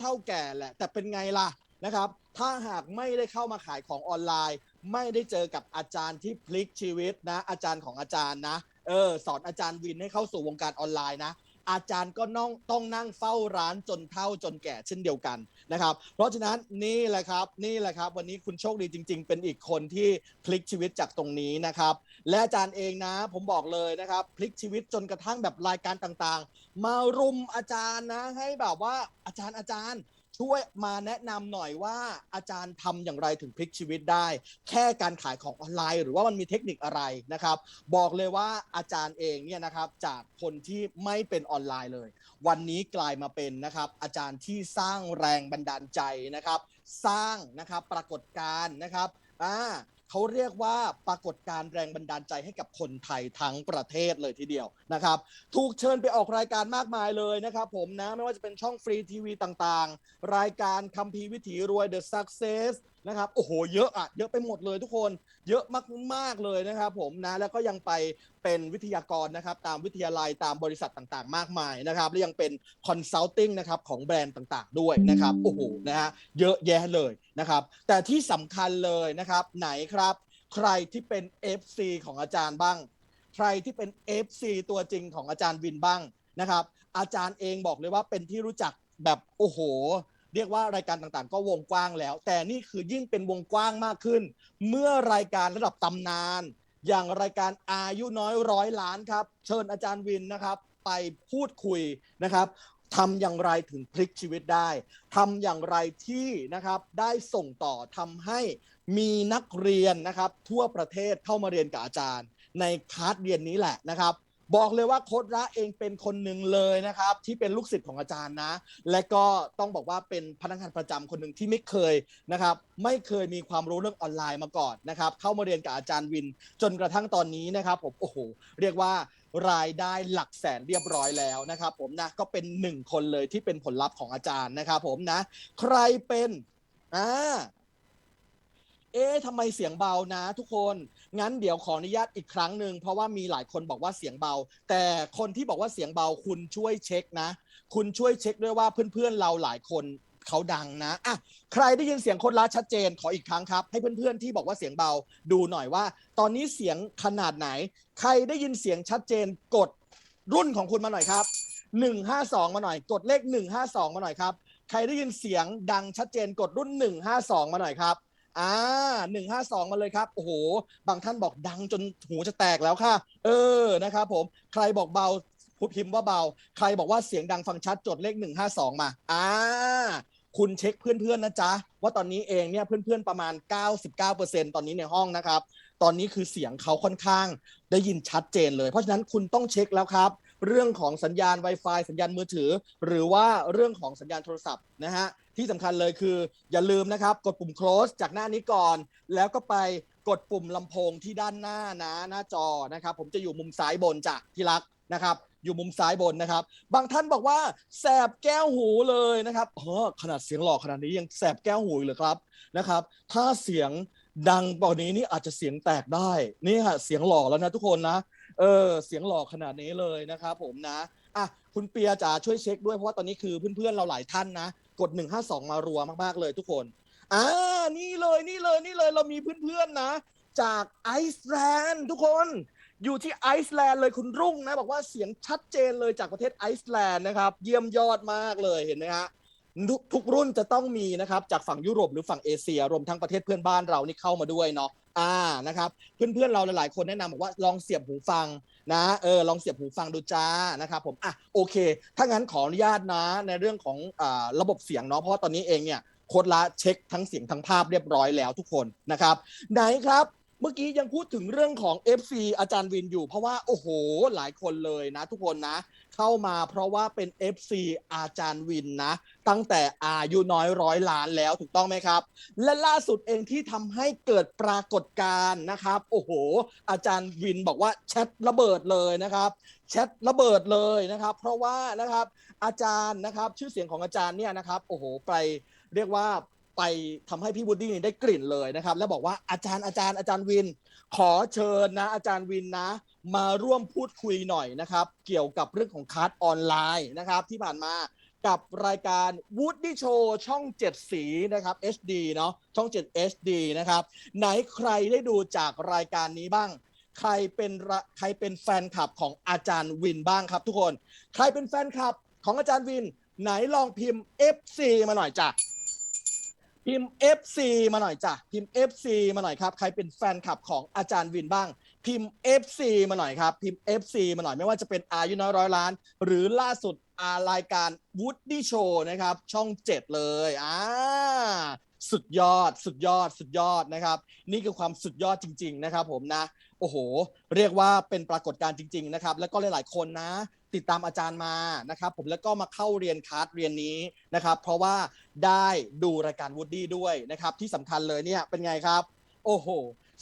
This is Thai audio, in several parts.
เท่าแก่แหละ แต่เป็นไงล่ะนะครับ ถ้าหากไม่ได้เข้ามาขายของออนไลน์ ไม่ได้เจอกับอาจารย์ที่พลิกชีวิตนะ อาจารย์ของอาจารย์นะเออสอนอาจารย์วินให้เข้าสู่วงการออนไลน์นะอาจารย์ก็น้องต้องนั่งเฝ้าร้านจนเฒ่าจนแก่เช่นเดียวกัน นะครับ เพราะฉะนั้นนี่แหละครับนี่แหละครับ วันนี้คุณโชคดีจริง ๆ เป็นอีกคนที่พลิกชีวิตจากตรงนี้นะครับ และอาจารย์เองนะ ผมบอกเลยนะครับ พลิกชีวิตจนกระทั่งแบบรายการต่างๆ มารุมอาจารย์นะให้แบบว่าอาจารย์อาจารย์ ช่วยมาแนะนำหน่อยว่าอาจารย์ทำอย่างไรถึงพลิกชีวิตได้ แค่การขายของออนไลน์ หรือว่ามันมีเทคนิคอะไรนะครับ บอกเลยว่าอาจารย์เองเนี่ยนะครับจากคนที่ไม่เป็นออนไลน์เลย วันนี้กลายมาเป็นนะครับ อาจารย์ที่สร้างแรงบันดาลใจนะครับ สร้างนะครับปรากฏการณ์นะครับอ่า เขาเรียกว่าปรากฏการ์แรงบันดาลใจให้กับคนไทยทั้งประเทศเลยทีเดียวนะครับ ถูกเชิญไปออกรายการมากมายเลยนะครับผมนะ ไม่ว่าจะเป็นช่องฟรีทีวีต่างๆ รายการคัมภีร์วิถีรวย The Success นะครับโอ้โหเยอะอะเยอะไปหมดเลยทุกคนเยอะมากๆเลยนะครับผมนะแล้วก็ยังไปเป็นวิทยากรนะครับตามวิทยาลัยตามบริษัทต่างๆ มากมายนะครับและยังเป็นคอนซัลทิงนะครับของแบรนด์ต่างๆ ด้วยนะครับโอ้โหนะฮะเยอะแยะเลยนะครับแต่ที่สำคัญเลยนะครับไหนครับ ใครที่เป็น FC ของอาจารย์บ้าง ใครที่เป็น FC ตัวจริงของอาจารย์วินบ้างนะครับอาจารย์เองบอกเลยว่าเป็นที่รู้จักแบบโอ้โห เรียกว่ารายการต่างๆ ก็วงกว้างแล้ว แต่นี่คือยิ่งเป็นวงกว้างมากขึ้น เมื่อรายการระดับตำนาน อย่างรายการอายุน้อยร้อยล้านครับ เชิญอาจารย์วินนะครับ ไปพูดคุยนะครับทำอย่างไรถึงพลิกชีวิตได้ทำอย่างไรที่นะครับได้ส่งต่อทำให้มีนักเรียนนะครับ ทั่วประเทศเข้ามาเรียนกับอาจารย์ ในคลาสเรียนนี้แหละนะครับ บอกเลยว่าโค้ดระเองเป็นคนหนึ่งเลยนะครับ ที่เป็นลูกศิษย์ของอาจารย์นะ และก็ต้องบอกว่าเป็นพนักงานประจำคนหนึ่งที่ไม่เคยนะครับ ไม่เคยมีความรู้เรื่องออนไลน์มาก่อนนะครับ เข้ามาเรียนกับอาจารย์วิน จนกระทั่งตอนนี้นะครับ ผมโอ้โหเรียกว่ารายได้หลักแสนเรียบร้อยแล้วนะครับผมนะก็เป็นหนึ่งคนเลยที่เป็นผลลัพธ์ของอาจารย์นะครับผมนะ ใครเป็นอ่า เอ๊ะทำไมเสียงเบานะ ทุกคน งั้นเดี๋ยวขออนุญาตอีกครั้งหนึ่งเพราะว่ามีหลายคนบอกว่าเสียงเบา แต่คนที่บอกว่าเสียงเบาคุณช่วยเช็คนะ คุณช่วยเช็คด้วยว่าเพื่อนๆเราหลายคนเขาดังนะอะใครได้ยินเสียงคนละชัดเจนขออีกครั้งครับ ให้เพื่อนๆที่บอกว่าเสียงเบาดูหน่อยว่า ตอนนี้เสียงขนาดไหน ใครได้ยินเสียงชัดเจนกดรุ่นของคุณมาหน่อยครับ 152 มาหน่อย กดเลข 152 มาหน่อยครับ ใครได้ยินเสียงดังชัดเจนกดรุ่น 152 มาหน่อยครับ อ่าหนึ่งห้าสองมาเลยครับ โอ้โห บางท่านบอกดังจนหูจะแตกแล้วค่ะ เออนะครับผมใครบอกเบาพูดพิมพ์ว่าเบา ใครบอกว่าเสียงดังฟังชัดจดเลขหนึ่งห้าสองมาอ่าคุณเช็คเพื่อนๆนะจ๊ะ ว่าตอนนี้เองเนี่ยเพื่อนๆประมาณ 99%ตอนนี้ในห้องนะครับ ตอนนี้คือเสียงเขาค่อนข้างได้ยินชัดเจนเลย เพราะฉะนั้นคุณต้องเช็คแล้วครับ เรื่องของสัญญาณ Wi-Fi สัญญาณมือถือ หรือว่าเรื่องของสัญญาณโทรศัพท์นะฮะ ที่สำคัญเลยคือ อย่าลืมนะครับ กดปุ่ม close จากหน้านี้ก่อน แล้วก็ไปกดปุ่มลำโพงที่ด้านหน้านะหน้าจอนะครับ ผมจะอยู่มุมซ้ายบนจากที่รักนะครับ อยู่มุมซ้ายบนนะครับ บางท่านบอกว่าแสบแก้วหูเลยนะครับเออขนาดเสียงหล่อขนาดนี้ยังแสบแก้วหูเลยครับนะครับ ถ้าเสียงดังกว่านี้นี่อาจจะเสียงแตกได้นี่ฮะเสียงหล่อแล้วนะทุกคนนะเออเสียงหล่อขนาดนี้เลยนะครับผมนะอะคุณเปียจ๋าช่วยเช็คด้วยเพราะว่าตอนนี้คือเพื่อนๆเราหลายท่านนะ กด 152 มารัวมากๆเลยทุกคนอ่านี่เลยนี่เลยนี่เลยเรามีเพื่อนๆนะ จากไอซ์แลนด์ทุกคนอยู่ที่ไอซ์แลนด์เลยคุณรุ่งนะ บอกว่าเสียงชัดเจนเลยจากประเทศไอซ์แลนด์นะครับ เยี่ยมยอดมากเลยเห็นไหมฮะ ทุกรุ่นจะต้องมีนะครับจากฝั่งยุโรปหรือฝั่งเอเชียรวมทั้งประเทศเพื่อนบ้านเรานี่เข้ามาด้วยเนาะอ่านะครับเพื่อนๆเราหลายๆคนแนะนำบอกว่าลองเสียบหูฟังนะเออลองเสียบหูฟังดูจ้านะครับผมอะโอเค ถ้างั้นขออนุญาตนะในเรื่องของอ่าระบบเสียงเนาะเพราะว่าตอนนี้เองเนี่ยโค้ดละเช็คทั้งเสียงทั้งภาพเรียบร้อยแล้วทุกคนนะครับ ไหนครับ เมื่อกี้ยังพูดถึงเรื่องของ FC อาจารย์วินอยู่ เพราะว่า โอ้โห หลายคนเลยนะ ทุกคนนะ เข้ามาเพราะว่าเป็น FC อาจารย์วินนะ ตั้งแต่อายุน้อยร้อยล้านแล้วถูกต้องไหมครับ และล่าสุดเองที่ทำให้เกิดปรากฏการณ์นะครับ โอ้โห อาจารย์วินบอกว่าแชทระเบิดเลยนะครับแชทระเบิดเลยนะครับ เพราะว่านะครับอาจารย์นะครับชื่อเสียงของอาจารย์เนี่ยนะครับโอ้โหไปเรียกว่า ไปทำให้พี่วูดดี้นี่ได้กลิ่นเลยนะครับ แล้วบอกว่าอาจารย์อาจารย์อาจารย์วิน ขอเชิญนะ อาจารย์วินนะ มาร่วมพูดคุยหน่อยนะครับ เกี่ยวกับเรื่องของคลาสออนไลน์นะครับ ที่ผ่านมากับรายการ Woody Show ช่อง 7 สีนะครับ HD เนาะช่อง 7 HD นะครับ ไหนใครได้ดูจากรายการนี้บ้าง ใครเป็นใครเป็นแฟนคลับของอาจารย์วินบ้างครับทุกคน ใครเป็นแฟนคลับของอาจารย์วิน ไหนลองพิมพ์ FC มาหน่อยจ้ะ พิมพ์ FC มาหน่อยจ้ะพิมพ์ FC มาหน่อยครับใครเป็นแฟนคลับของอาจารย์วินบ้าง พิมพ์ FC มาหน่อยครับพิมพ์ FC มาหน่อยไม่ว่าจะเป็นอายุน้อยร้อยล้าน หรือล่าสุดอารายการ Woody Show นะครับ ช่อง 7 เลยอ่าสุดยอดสุดยอดสุดยอดนะครับ นี่คือความสุดยอดจริง ๆ นะครับ ผมนะ โอ้โห เรียกว่าเป็นปรากฏการณ์จริง ๆ นะครับ แล้วก็หลายๆคนนะ ติดตามอาจารย์มานะครับ ผมแล้วก็มาเข้าเรียนคลาสเรียนนี้นะครับ เพราะว่า ได้ดูรายการ Woody ด้วยนะครับ ที่สำคัญเลยเนี่ยเป็นไงครับ โอ้โห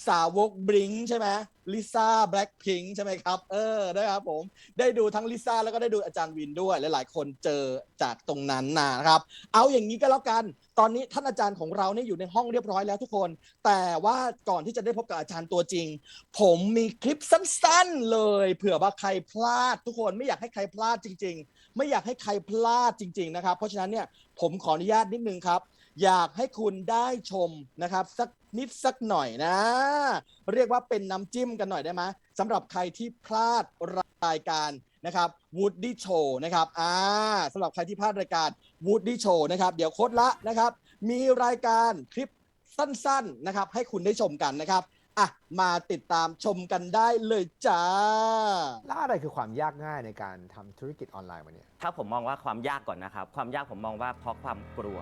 สาวกบลิงใช่ไหมลิซ่าแบล็คพิงใช่ไหมครับ เออนะครับผม ได้ดูทั้งลิซ่าแล้วก็ได้ดูอาจารย์วินด้วย หลายๆ คนเจอจากตรงนั้นนะครับ เอาอย่างนี้ก็แล้วกัน ตอนนี้ท่านอาจารย์ของเราเนี่ยอยู่ในห้องเรียบร้อยแล้วทุกคน แต่ว่าก่อนที่จะได้พบกับอาจารย์ตัวจริง ผมมีคลิปสั้นๆเลย เผื่อว่าใครพลาดทุกคนไม่อยากให้ใครพลาดจริง ๆ ไม่อยากให้ใครพลาดจริง ๆ นะครับ เพราะฉะนั้นเนี่ยผมขออนุญาตนิดนึงครับ อยากให้คุณได้ชมนะครับ สักนิดสักหน่อยนะ เรียกว่าเป็นน้ำจิ้มกันหน่อยได้ไหมสำหรับใครที่พลาดรายการนะครับ Woody Show นะครับอ่าสำหรับใครที่พลาดรายการ Woody Show นะครับ เดี๋ยวโค้ดละนะครับ มีรายการคลิปสั้นๆนะครับ ให้คุณได้ชมกันนะครับ อะมาติดตามชมกันได้เลยจ้า แล้วอะไรคือความยากง่ายในการทำธุรกิจออนไลน์วันนี้ถ้าผมมองว่าความยากก่อนนะครับ ความยากผมมองว่าเพราะความกลัว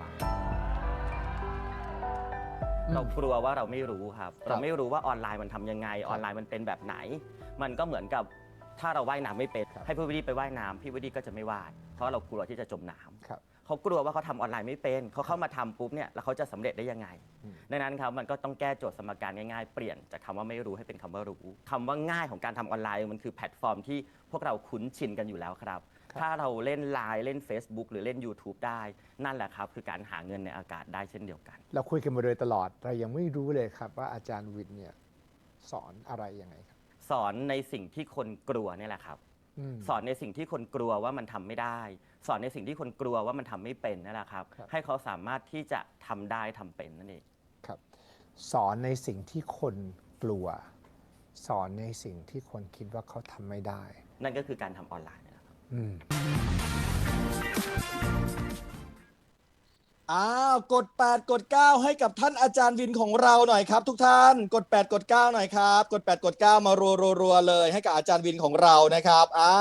อืมเรากลัวว่าเราไม่รู้ครับครับ เราไม่รู้ว่าออนไลน์มันทำยังไง ออนไลน์มันเป็นแบบไหน มันก็เหมือนกับถ้าเราว่ายน้ำไม่เป็นครับให้พี่วิดีไปว่ายน้ำพี่วิดีก็จะไม่ว่ายเพราะเรากลัวที่จะจมน้ำ ครับ เขากลัวว่าเขาทำออนไลน์ไม่เป็นเขาเข้ามาทำปุ๊บเนี่ยแล้วเขาจะสำเร็จได้ยังไงอืมดังนั้นครับมันก็ต้องแก้โจทย์สมการง่ายๆ เปลี่ยนจากคำว่าไม่รู้ให้เป็นคำว่ารู้คำว่าง่ายของการทำออนไลน์มันคือแพลตฟอร์มที่พวกเราคุ้นชินกันอยู่แล้วครับครับถ้าเราเล่นไลน์เล่น Facebook หรือเล่น YouTube ได้ นั่นแหละครับ คือการหาเงินในอากาศได้เช่นเดียวกัน เราคุยกันมาโดยตลอด เรายังไม่รู้เลยครับว่าอาจารย์วินเนี่ยสอนอะไรยังไงครับ สอนในสิ่งที่คนกลัวเนี่ยแหละครับ ม สอนในสิ่งที่คนกลัวว่ามันทำไม่ได้ สอนในสิ่งที่คนกลัวว่ามันทำไม่เป็นนั่นแหละครับ ครับ ให้เขาสามารถที่จะทำได้ทำเป็นนั่นเองครับ สอนในสิ่งที่คนกลัว สอนในสิ่งที่คนคิดว่าเขาทำไม่ได้ นั่นก็คือการทำออนไลน์นะครับ อืม อ้าวกด 8 กด 9 ให้กับท่านอาจารย์วินของเราหน่อยครับ ทุกท่านกด 8 กด 9 หน่อยครับ กด 8 กด 9 มารัวๆเลยให้กับอาจารย์วินของเรานะครับอ่า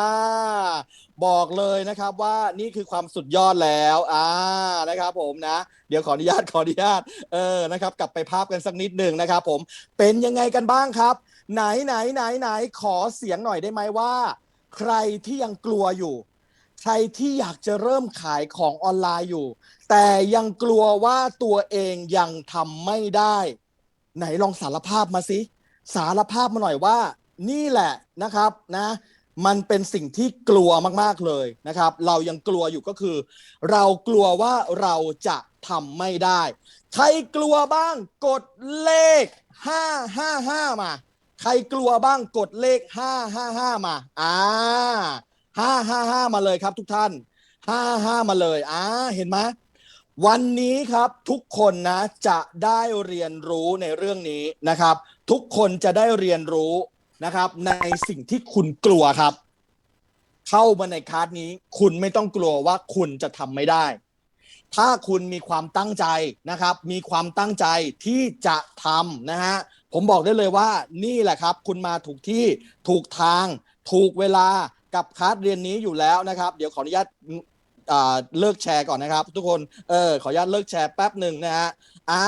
บอกเลยนะครับว่านี่คือความสุดยอดแล้วอ่านะครับผมนะ เดี๋ยวขออนุญาตขออนุญาตเออนะครับ กลับไปภาพกันสักนิดหนึ่งนะครับ ผมเป็นยังไงกันบ้างครับ ไหนไหนไหนไหนขอเสียงหน่อยได้ไหมว่า ใครที่ยังกลัวอยู่ รที่อยากจะเริ่มขายของออนไลน์อยู่ แต่ยังกลัวว่าตัวเองยังทำไม่ได้ ไหนลองสารภาพมาสิ สารภาพมาหน่อยว่า นี่แหละนะครับนะ มันเป็นสิ่งที่กลัวมากๆเลยนะครับ เรายังกลัวอยู่ก็คือ เรากลัวว่าเราจะทำไม่ได้ ใครกลัวบ้างกดเลข 555 มา ใครกลัวบ้างกดเลข 555 มา อ่า 555มาเลยครับทุกท่าน55มาเลยอ่าเห็นไหมวันนี้ครับทุกคนนะจะได้เรียนรู้ในเรื่องนี้นะครับ ทุกคนจะได้เรียนรู้นะครับ ในสิ่งที่คุณกลัวครับ เข้ามาในคลาสนี้ คุณไม่ต้องกลัวว่าคุณจะทำไม่ได้ ถ้าคุณมีความตั้งใจนะครับ มีความตั้งใจที่จะทำนะฮะผมบอกได้เลยว่านี่แหละครับ คุณมาถูกที่ถูกทาง ถูกเวลา กับคลาสเรียนนี้อยู่แล้วนะครับ เดี๋ยวขออนุญาตเลิกแชร์ก่อนนะครับ ทุกคนเออขออนุญาตเลิกแชร์แป๊บหนึ่งนะฮะอ่า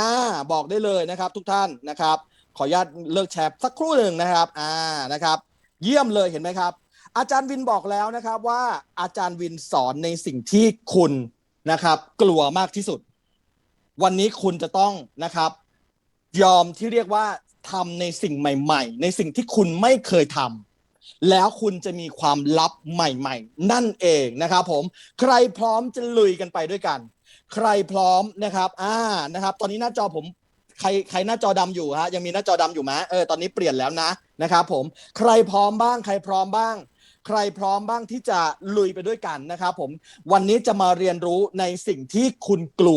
บอกได้เลยนะครับ ทุกท่านนะครับ ขออนุญาตเลิกแชร์สักครู่หนึ่งนะครับอ่านะครับ เยี่ยมเลยเห็นไหมครับ อาจารย์วินบอกแล้วนะครับว่าอาจารย์วินสอนในสิ่งที่คุณนะครับ กลัวมากที่สุด วันนี้คุณจะต้องนะครับ ยอมที่เรียกว่าทำในสิ่งใหม่ ๆ ในสิ่งที่คุณไม่เคยทำ แล้วคุณจะมีความลับใหม่ๆ นั่นเองนะครับผมใครพร้อมจะลุยกันไปด้วยกัน ใครพร้อมนะครับอ่านะครับ ตอนนี้หน้าจอผมใครใครหน้าจอดำอยู่ฮะยังมีหน้าจอดำอยู่ไหมเออตอนนี้เปลี่ยนแล้วนะนะครับผมใครพร้อมบ้าง ใครพร้อมบ้าง ใครพร้อมบ้างที่จะลุยไปด้วยกันนะครับผมวันนี้จะมาเรียนรู้ในสิ่งที่คุณกลัว